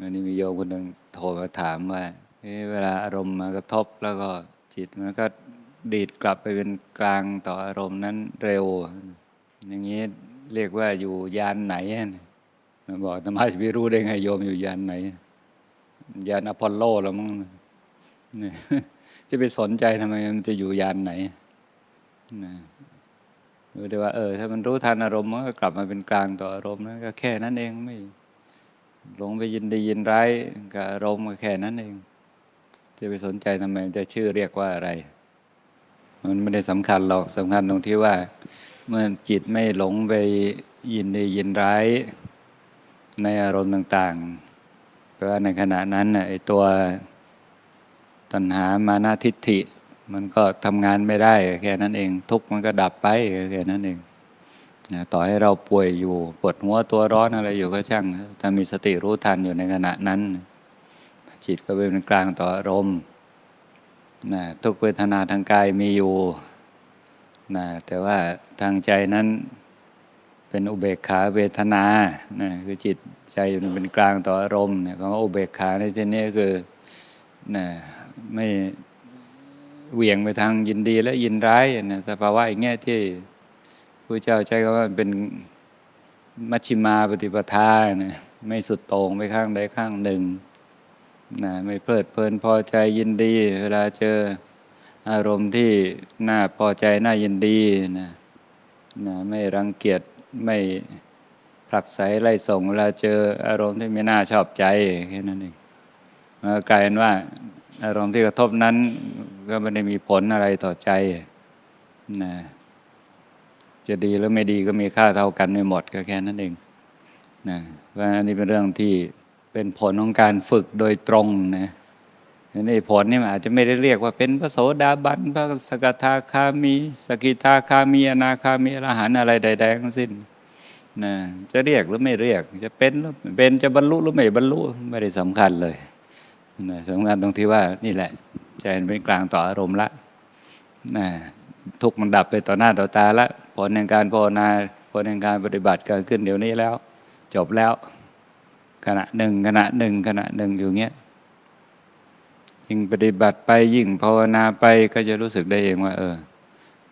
วันนี้มีโยมคนหนึ่งโทรมาถามว่าเอ๊ะเวลาอารมณ์มากระทบแล้วก็จิตมันก็ดีดกลับไปเป็นกลางต่ออารมณ์นั้นเร็ว อย่างนี้เรียกว่าอยู่ยานไหนมันบอกธรรมะจะไปรู้ได้ไงโยมอยู่ยานไหน ยานอพอลโลแล้วมั้งจะไปสนใจทำไมมันจะอยู่ยานไหนรู้แต่ว่าเออ ถ้ามันรู้ทันอารมณ์มันก็กลับมาเป็นกลางต่ออารมณ์นั้นก็แค่นั้นเองไม่ หลงไปยินดียินร้ายกับอารมณ์ก็แค่นั้นเอง จะไปสนใจทำไมจะชื่อเรียกว่าอะไร มันไม่ได้สำคัญหรอกสำคัญตรงที่ว่า เมื่อจิตไม่หลงไปยินดียินร้ายในอารมณ์ต่างๆแปลว่าในขณะนั้นน่ะไอ้ตัวตัณหามานาทิฏฐิ มันก็ทำงานไม่ได้แค่นั้นเอง ทุกข์มันก็ดับไปแค่นั้นเอง นะต่อให้เราป่วยอยู่ปวดหัวตัวร้อนอะไรอยู่ก็ช่างถ้ามีสติรู้ทันอยู่ในขณะนั้น จิตก็เป็นกลางต่ออารมณ์นะทุกเวทนาทางกายมีอยู่นะแต่ว่าทางใจนั้นเป็นอุเบกขาเวทนานะคือจิตใจมันเป็นกลางต่ออารมณ์เนี่ยคำว่าอุเบกขาในที่นี้คือนะไม่เหวี่ยงไปทางยินดีและยินร้ายนะสภาวะอย่างเงี้ยที่ ระเจ้าใช้คำว่าเป็นมัชชิมาปฏิปทานะไม่สุดโต่งไปข้างใดข้างหนึ่งนะไม่เพลิดเพลินพอใจยินดี เวลาเจออารมณ์ที่น่าพอใจน่ายินดีนะนะไม่รังเกียจไม่ผลักไสไล่ส่ง เวลาเจออารมณ์ที่ไม่น่าชอบใจแค่นั้นเองมันก็กลายเป็นว่า อารมณ์ที่กระทบนั้น ก็ไม่ได้มีผลอะไรต่อใจนะ จะดีหรือไม่ดีก็มีค่าเท่ากันไม่หมดก็แค่นั้นเองนะเพราะอันนี้เป็นเรื่องที่เป็นผลของการฝึกโดยตรงนะในผลนี่อาจจะไม่ได้เรียกว่าเป็นพระโสดาบันพระสกทาคามี สกิทาคามีอนาคามีอรหันอะไรใด ๆ ทั้งสิ้นนะจะเรียกหรือไม่เรียก จะเป็นหรือไม่เป็นจะบรรลุหรือไม่บรรลุไม่ได้สำคัญเลยนะสำคัญตรงที่ว่านี่แหละใจเป็นกลางต่ออารมณ์ละนะทุกมันดับไปต่อหน้าต่อตาละ ผลแห่งการภาวนาผลแห่งการปฏิบัติเกิดขึ้นเดี๋ยวนี้แล้ว จบแล้ว ขณะหนึ่งขณะหนึ่งขณะหนึ่งอยู่เงี้ยยิ่งปฏิบัติไปยิ่งภาวนาไปก็จะรู้สึกได้เองว่า เออ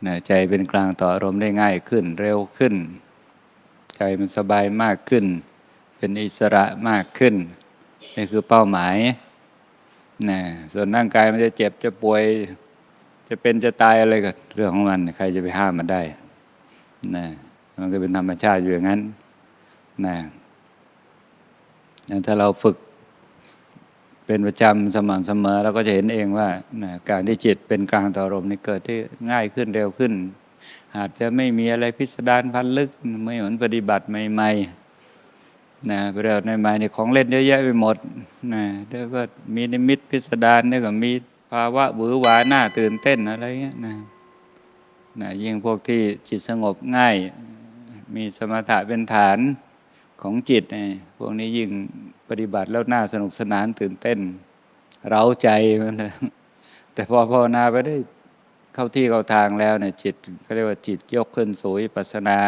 นใจเป็นกลางต่ออารมณ์ได้ง่ายขึ้นเร็วขึ้น ใจมันสบายมากขึ้น เป็นอิสระมากขึ้นนี่คือเป้าหมายนะส่วนร่างกายมันจะเจ็บจะป่วย จะเป็นจะตายอะไรก็เรื่องของมัน ใครจะไปห้ามมันได้ นะมันก็เป็นธรรมชาติอยู่อย่างนั้นนะถ้าเราฝึกเป็นประจำสม่ำเสมอเราก็จะเห็นเองว่านะการที่จิตเป็นกลางต่ออารมณ์นี่เกิดที่ง่ายขึ้นเร็วขึ้น อาจจะไม่มีอะไรพิสดารพันลึกไม่เหมือนปฏิบัติใหม่ๆนะปฏิบัติใหม่ๆนี่ของเล่นเยอะแยะไปหมดนะเดี๋ยวก็มีนิมิตพิสดารเดี๋ยวก็มีภาวะหวือหวาหน้าตื่นเต้นอะไรเงี้ยนะ นะยิ่งพวกที่จิตสงบง่าย มีสมถะเป็นฐานของจิตเนี่ยพวกนี้ยิ่งปฏิบัติแล้วน่าสนุกสนานตื่นเต้น เร้าใจมันเลยแต่พอภาวนาไปได้เข้าที่เข้าทางแล้วเนี่ยจิตเขาเรียกว่าจิตยกขึ้นสู่วิปัสนา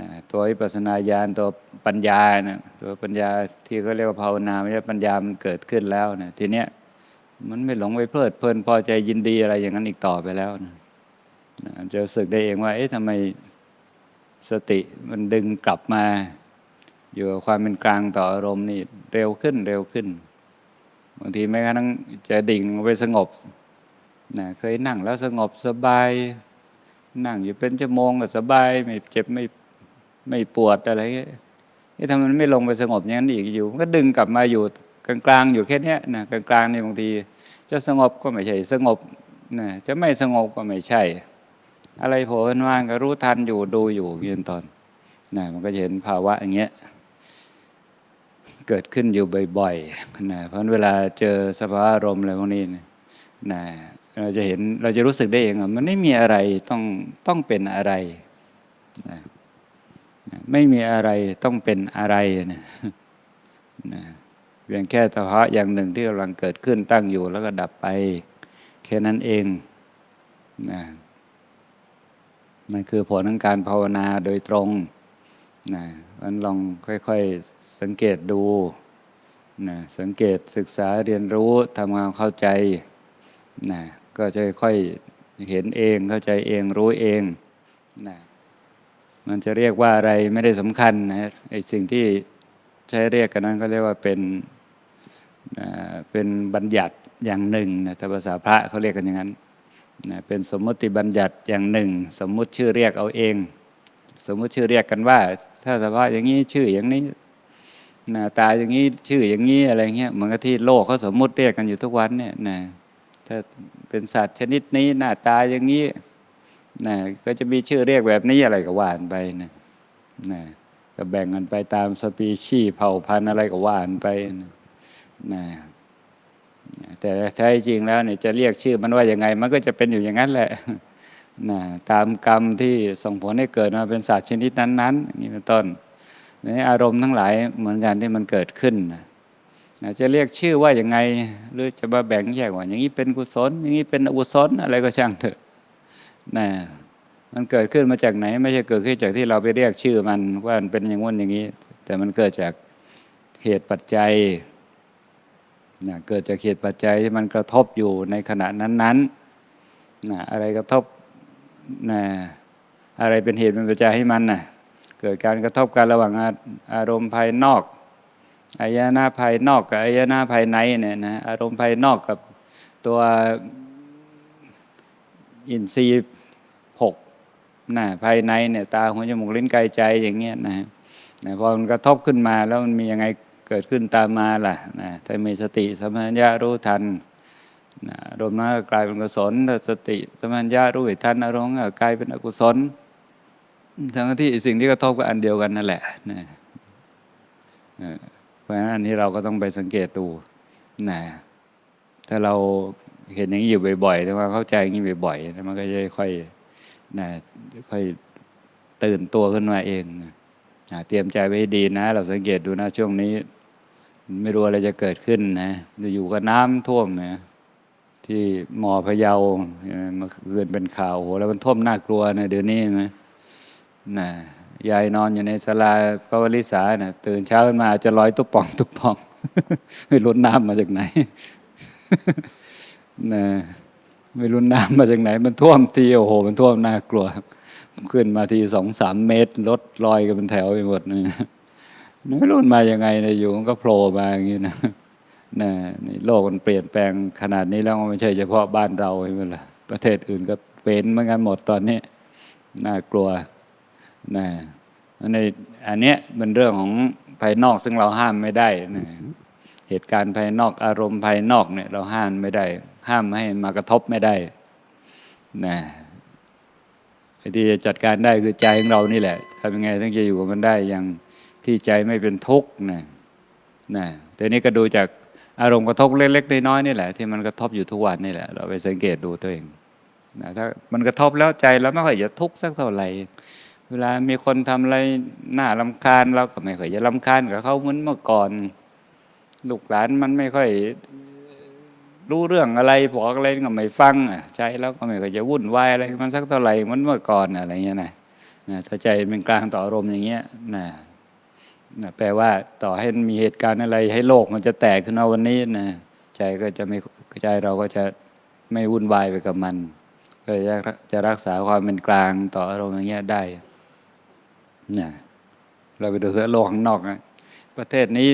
นะตัววิปัสนาญาณตัวปัญญานะตัวปัญญาที่เขาเรียกว่าภาวนาไม่ใช่ปัญญามันเกิดขึ้นแล้วนะทีเนี้ยมันไม่หลงไปเพลิดเพลินพอใจยินดีอะไรอย่างนั้นอีกต่อไปแล้วนะ จะรู้สึกได้เองว่า เอ๊ะทำไมสติมันดึงกลับมา อยู่กับความเป็นกลางต่ออารมณ์นี่เร็วขึ้นเร็วขึ้น บางทีแม้กระทั่งจะดิ่งลงไปสงบนะเคยนั่งแล้วสงบสบาย นั่งอยู่เป็นชั่วโมงก็สบาย ไม่เจ็บไม่ไม่ปวดอะไรเงี้ยนี่ทำไมมันไม่ลงไปสงบอย่างนั้นอีกอยู่ มันก็ดึงกลับมาอยู่กลางๆอยู่แค่นี้นะกลางๆนี่บางที จะสงบก็ไม่ใช่ สงบนะจะไม่สงบก็ไม่ใช่ อะไรโผล่ขึ้นมาก็รู้ทันอยู่ดูอยู่ยืนตอนนะมันก็จะเห็นภาวะอย่างเงี้ยเกิดขึ้นอยู่บ่อยๆนะเพราะเวลาเจอสภาวะอารมณ์อะไรพวกนี้นะนะเราจะเห็นเราจะรู้สึกได้เองว่ามันไม่มีอะไรต้องต้องเป็นอะไรนะไม่มีอะไรต้องเป็นอะไรนะนะเพียงแค่สภาวะอย่างหนึ่งที่กำลังเกิดขึ้นตั้งอยู่แล้วก็ดับไป แค่นั้นเองนะ นั่นคือผลของการภาวนาโดยตรงนะมันลองค่อยๆสังเกตดูนะสังเกตศึกษาเรียนรู้ทำความเข้าใจนะก็จะค่อยเห็นเองเข้าใจเองรู้เองนะมันจะเรียกว่าอะไรไม่ได้สำคัญนะไอ้สิ่งที่ใช้เรียกกันนั้นก็เรียกว่าเป็นเป็นบัญญัติอย่างหนึ่งนะแต่ภาษาพระเขาเรียกกันอย่างนั้น นะเป็นสมมติบัญญัติอย่างหนึ่ง สมมุติชื่อเรียกเอาเอง สมมุติชื่อเรียกกันว่า ถ้าสภาพอย่างนี้ชื่ออย่างนี้หน้าตาอย่างนี้ชื่ออย่างนี้อะไรเงี้ยเหมือนกับที่โลกเขาสมมุติเรียกกันอยู่ทุกวันเนี่ยนะถ้าเป็นสัตว์ชนิดนี้หน้าตาอย่างนี้นะก็จะมีชื่อเรียกแบบนี้อะไรก็ว่านไปนะนะก็แบ่งกันไปตามสปีชีส์เผ่าพันธุ์อะไรก็ว่านไปนะนะ แต่แท้จริงแล้วเนี่ยจะเรียกชื่อมันว่าอย่างไง มันก็จะเป็นอยู่อย่างนั้นแหละนะตามกรรมที่ส่งผลให้เกิดมาเป็นสัตว์ชนิดนั้นๆอย่างนี้เป็นต้นในอารมณ์ทั้งหลายเหมือนกันที่มันเกิดขึ้นนะจะเรียกชื่อว่าอย่างไง หรือจะมาแบ่งแยกว่า อย่างนี้เป็นกุศล อย่างนี้เป็นอกุศลอะไรก็ช่างเถอะนะมันเกิดขึ้นมาจากไหน ไม่ใช่เกิดขึ้นจากที่เราไปเรียกชื่อมันว่ามันเป็นอย่างง้นอย่างนี้ แต่มันเกิดจากเหตุปัจจัย นะเกิดจากเหตุปัจจัยที่มันกระทบอยู่ในขณะนั้นๆนะอะไรกระทบนะอะไรเป็นเหตุเป็นปัจจัยให้มันนะเกิดการกระทบกันระหว่างอารมณ์ภายนอกอายนะภายนอกกับอายนะภายในเนี่ยนะอารมณ์ภายนอกกับตัวอินทรีย์หกนะภายในเนี่ยตาหูจมูกลิ้นกายใจอย่างเงี้ยนะนะพอมันกระทบขึ้นมาแล้วมันมียังไง เกิดขึ้นตามมาล่ะนะถ้ามีสติสมัญญารู้ทันนะอารมนั้นก็กลายเป็นกุศลถ้าสติสมัญญารู้ทันอารมณ์ก็กลายเป็นอกุศล ทั้งที่สิ่งที่กระทบก็อันเดียวกันนั่นแหละนะเพราะฉะนั้นอันนี้เราก็ต้องไปสังเกตดูนะถ้าเราเห็นอย่างนี้อยู่บ่อยๆถ้าว่าเข้าใจอย่างนี้บ่อยๆมันก็จะค่อยนะค่อยตื่นตัวขึ้นมาเองนะเตรียมใจไว้ดีนะ เราสังเกตดูนะช่วงนี้ ไม่รู้อะไรจะเกิดขึ้นนะจะอยู่กับน้ำท่วมนะที่หมอพะเยาเมื่อคืนเป็นข่าวโหแล้วมันท่วมน่ากลัวนะเดี๋ยวนี้ไหมน่ะยายนอนอยู่ในศาลาพระวริษาน่ะตื่นเช้าขึ้นมาจะลอยตุ๊บป่องตุ๊บป่องไม่รู้น้ำมาจากไหนน่ะไม่รู้น้ำมาจากไหน มันท่วมทีโอ้โห มันท่วมน่ากลัว ขึ้นมาทีสองสามเมตรรถลอยกันเป็นแถวไปหมดนะ ไม่รู้มันมายังไงนะอยู่มันก็โผล่มาอย่างนี้นะนะนี่โลกมันเปลี่ยนแปลงขนาดนี้แล้วไม่ใช่เฉพาะบ้านเราใช่ไหมล่ะประเทศอื่นก็เป็นเหมือนกันหมดตอนนี้น่ากลัวนะในอันเนี้ยเป็นเรื่องของภายนอกซึ่งเราห้ามไม่ได้นะเหตุการณ์ภายนอกอารมณ์ภายนอกเนี่ยเราห้ามไม่ได้ ห้ามให้มากระทบไม่ได้นะที่จะจัดการได้คือใจของเรานี่แหละทำยังไงถึงจะอยู่กับมันได้อย่าง ที่ใจไม่เป็นทุกข์นะนะแต่นี้ก็ดูจากอารมณ์กระทบเล็กๆน้อยๆนี่แหละ ที่มันกระทบอยู่ทุกวันนี่แหละ เราไปสังเกตดูตัวเองนะถ้ามันกระทบแล้วใจเราไม่ค่อยจะทุกข์สักเท่าไหร่เวลามีคนทำอะไรน่าลำคาญเราก็ไม่ค่อยจะลำคาญกับเขาเหมือนเมื่อก่อน ลูกหลานมันไม่ค่อยรู้เรื่องอะไรบอกอะไรก็ไม่ฟังอะใจแล้วก็ไม่ค่อยจะวุ่นวายอะไรมันสักเท่าไหร่เหมือนเมื่อก่อนอะไรเงี้ยนะนะถ้าใจเป็นกลางต่ออารมณ์อย่างเงี้ยนะ นะแปลว่าต่อให้มีเหตุการณ์อะไรให้โลกมันจะแตกขึ้นมาวันนี้นะใจก็จะไม่ใจเราก็จะไม่วุ่นวายไปกับมัน ก็จะจะรักษาความเป็นกลางต่ออารมณ์อย่างเงี้ยได้นะเราไปดูเสือโลกข้างนอกนะประเทศนี้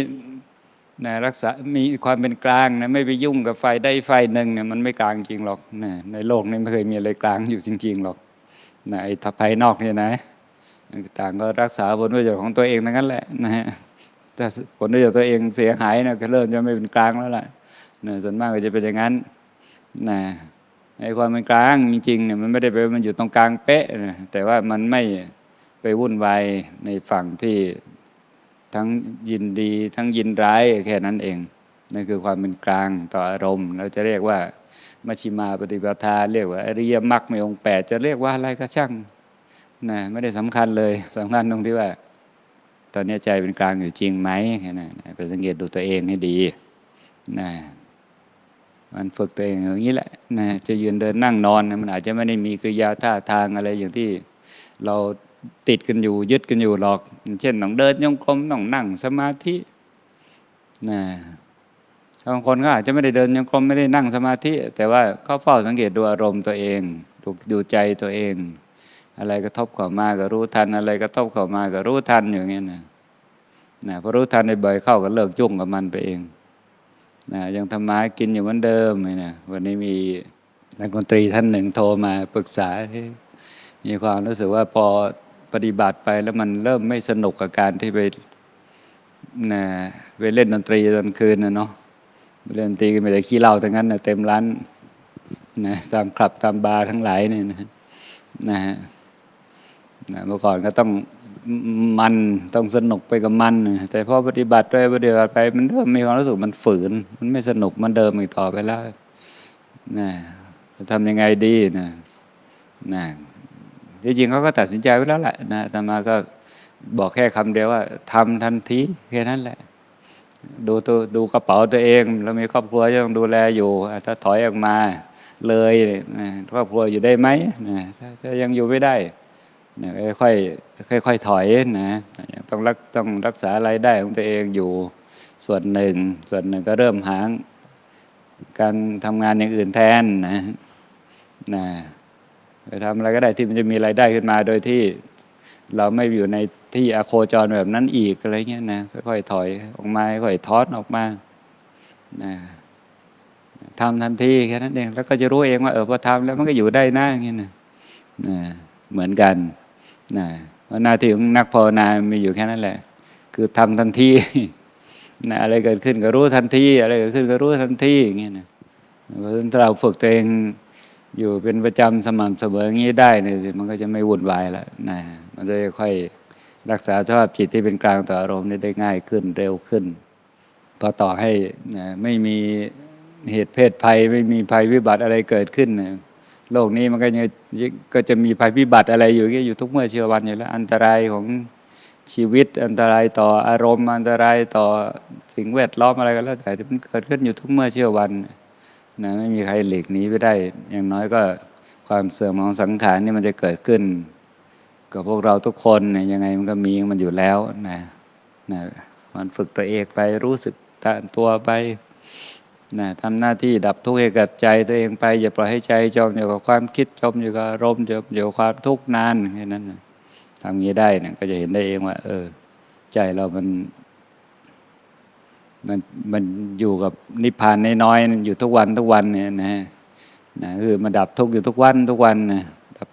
นะรักษา มีความเป็นกลางนะไม่ไปยุ่งกับไฟได้ไฟหนึ่งเนี่ยมันไม่กลางจริงหรอกนะในโลกนี้ไม่เคยมีอะไรกลางอยู่จริง ๆ หรอกนะไอ้ทัพภายนอกเนี่ยนะ ต่างก็รักษาผลประโยชน์ของตัวเองทั้งนั้นแหละนะฮะถ้าผลประโยชน์ตัวเองเสียหายนะก็เริ่มจะไม่เป็นกลางแล้วล่ะนะส่วนมากก็จะเป็นอย่างนั้นนะไอ้ความเป็นกลางจริงๆเนี่ยมันไม่ได้ไปมันอยู่ตรงกลางเป๊ะนะแต่ว่ามันไม่ไปวุ่นวายในฝั่งที่ทั้งยินดีทั้งยินร้ายแค่นั้นเองนั่นคือความเป็นกลางต่ออารมณ์เราจะเรียกว่ามัชฌิมาปฏิปทาเรียกว่าอริยมรรคในองค์แปดจะเรียกว่าอะไรก็ช่าง นะไม่ได้สำคัญเลยสำคัญตรงที่ว่า ตอนนี้ใจเป็นกลางอยู่จริงไหมนั้นไปสังเกตดูตัวเองให้ดีนะมันฝึกตัวเองอย่างนี้แหละนะจะยืนเดินนั่งนอนมันอาจจะไม่ได้มีกริยาท่าทางอะไรอย่างที่เราติดกันอยู่ยึดกันอยู่หรอก เช่นต้องเดินยงกลมต้องนั่งสมาธินะบางคนก็อาจจะไม่ได้เดินยังกรมไม่ได้นั่งสมาธิ แต่ว่าเขาเฝ้าสังเกตดูอารมณ์ตัวเองดูดูใจตัวเอง อะไรกระทบเข้ามาก็รู้ทัน อะไรกระทบเข้ามาก็รู้ทันอย่างเงี้ยนะนะพอรู้ทันในบ่อยเข้าก็เลิกยุ่งกับมันไปเองนะยังทำมากินอยู่เหมือนเดิมเลยนะวันนี้มีนักดนตรีท่านหนึ่งโทรมาปรึกษาที่มีความรู้สึกว่าพอปฏิบัติไปแล้วมันเริ่มไม่สนุกกับการที่ไปนะไปเล่นดนตรีตอนคืนนะเนาะเล่นดนตรีก็ไม่ได้ขี้เหล้าทั้งนั้นนะเต็มร้านนะตามคลับตามบาร์ทั้งหลายเนี่ยนะนะฮะ นะเมื่อก่อนก็ต้องมันต้องสนุกไปกับมัน แต่พอปฏิบัติไปปฏิบัติไปมันเริ่มมีความรู้สึกมันฝืน มันไม่สนุกมันเดิมอีกต่อไปแล้วนะจะทำยังไงดีนะนะที่จริงเขาก็ตัดสินใจไว้แล้วแหละนะแต่มาก็บอกแค่คำเดียวว่าทำทันทีแค่นั้นแหละ ดูตัวดูกระเป๋าตัวเองเรามีครอบครัวจะต้องดูแลอยู่ ถ้าถอยออกมาเลยครอบครัวอยู่ได้ไหมนะถ้ายังอยู่ไม่ได้ นะค่อยๆค่อยๆถอยนะต้องรักต้องรักษารายได้ของตัวเองอยู่ส่วนหนึ่ง ส่วนหนึ่งก็เริ่มหาการทำงานอย่างอื่นแทนนะนะไปทำอะไรก็ได้ที่มันจะมีรายได้ขึ้นมาโดยที่เราไม่อยู่ในที่อโคจรแบบนั้นอีกอะไรเงี้ยนะค่อยๆถอยออกมาค่อยๆทอดออกมานะทำทันทีแค่นั้นเองแล้วก็จะรู้เองว่าเออพอทำแล้วมันก็อยู่ได้นะอย่างเงี้ยนะนะเหมือนกัน นะว่าหน้าที่ของนักภาวนามีอยู่แค่นั้นแหละ คือทำทันทีนะอะไรเกิดขึ้นก็รู้ทันที อะไรเกิดขึ้นก็รู้ทันทีอย่างเงี้ยนะเพราะฉะนั้นเราฝึกตัวเองอยู่เป็นประจำสม่ำเสมออย่างนี้ได้เนี่ยมันก็จะไม่วุ่นวายแล้วนะมันจะค่อยรักษาสภาพจิตที่เป็นกลางต่ออารมณ์ได้ง่ายขึ้นเร็วขึ้นพอต่อให้นะไม่มีเหตุเพศภัย ไม่มีภัยวิบัติอะไรเกิดขึ้นนะโลกนี้มันก็ยัง ก็จะมีภัยพิบัติอะไรอยู่อยู่ทุกเมื่อเชื่อวันอยู่แล้ว อันตรายของชีวิตอันตรายต่ออารมณ์ อันตรายต่อสิ่งแวดล้อมอะไรก็แล้วแต่ที่มันเกิดขึ้นอยู่ทุกเมื่อเชื่อวันนะไม่มีใครหลีกหนีไปได้ อย่างน้อยก็ความเสื่อมของสังขารนี่มันจะเกิดขึ้น กับพวกเราทุกคนเนี่ยยังไงมันก็มีมันอยู่แล้วนะนะมันฝึกตัวเองไปรู้สึกตัวไป นะทำหน้าที่ดับทุกข์ให้กับใจตัวเองไป อย่าปล่อยให้ใจจมอยู่กับความคิดจมอยู่กับอารมณ์จมอยู่กับความทุกข์นานแค่นั้นนะทำงี้ได้นะก็จะเห็นได้เองว่า เออ ใจเรามันมันมันอยู่กับนิพพานน้อยๆอยู่ทุกวันทุกวันเนี่ยนะนะคือมันดับทุกข์อยู่ทุกวันทุกวันนะดับ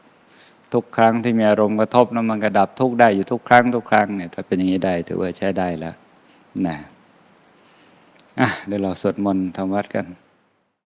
ทุกครั้งที่มีอารมณ์กระทบแล้วมันก็ดับทุกข์ได้อยู่ทุกครั้งทุกครั้งเนี่ยถ้าเป็นอย่างนี้ได้ถือว่าใช้ได้แล้วนะ อะเดี๋ยวเราสวดมนต์ทำวัดกัน